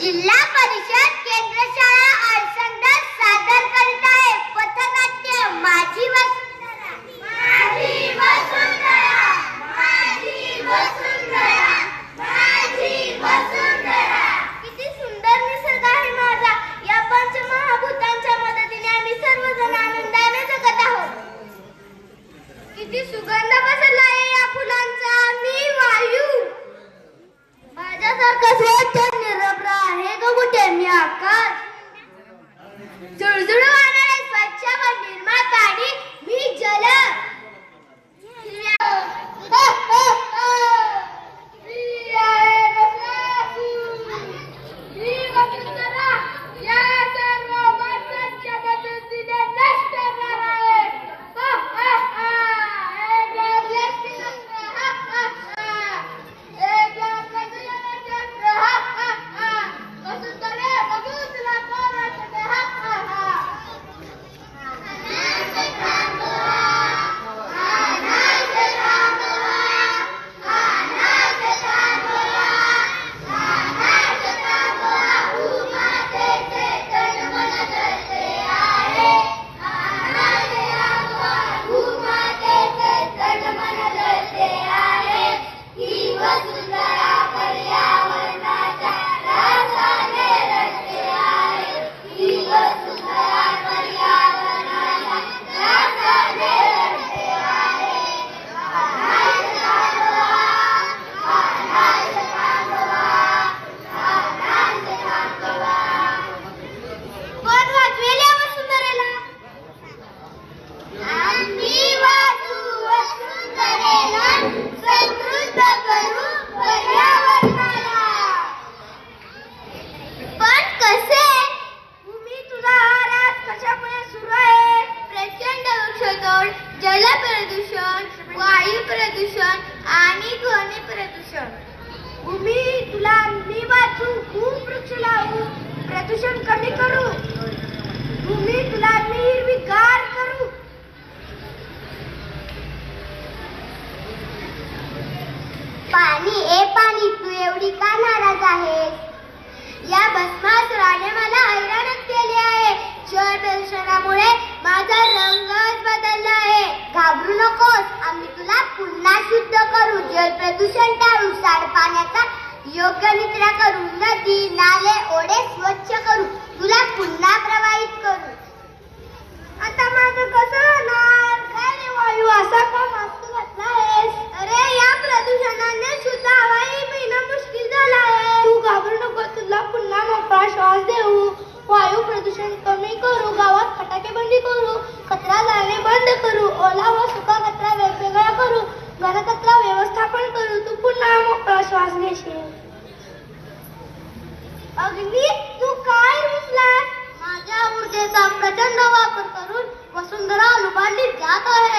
जिल्हा परिषद केंद्र वायू प्रदूषण आणि ध्वनी प्रदूषण. भूमी तुला मी वाचू खूप वृक्ष लावू प्रदूषण कमी करू. भूमी तुला मी हिरवीगार करू. पाणी ए पाणी तू एवढी का नाराज आहेस? या भस्मासुराने मला हैराणच केले आहे. जल प्रदूषणामुळे माझा रंगच बदलला आहे. घाबरू नको जल प्रदूषण टाळू सांडपाण्याचा योग्य निद्रा करू नदी नाले ओढे स्वच्छ करू. अग्नी तू काय रूपला माझ्या ऊर्जेचा प्रचंड वापर करून वसुंधरा लुबाडली जात आहे.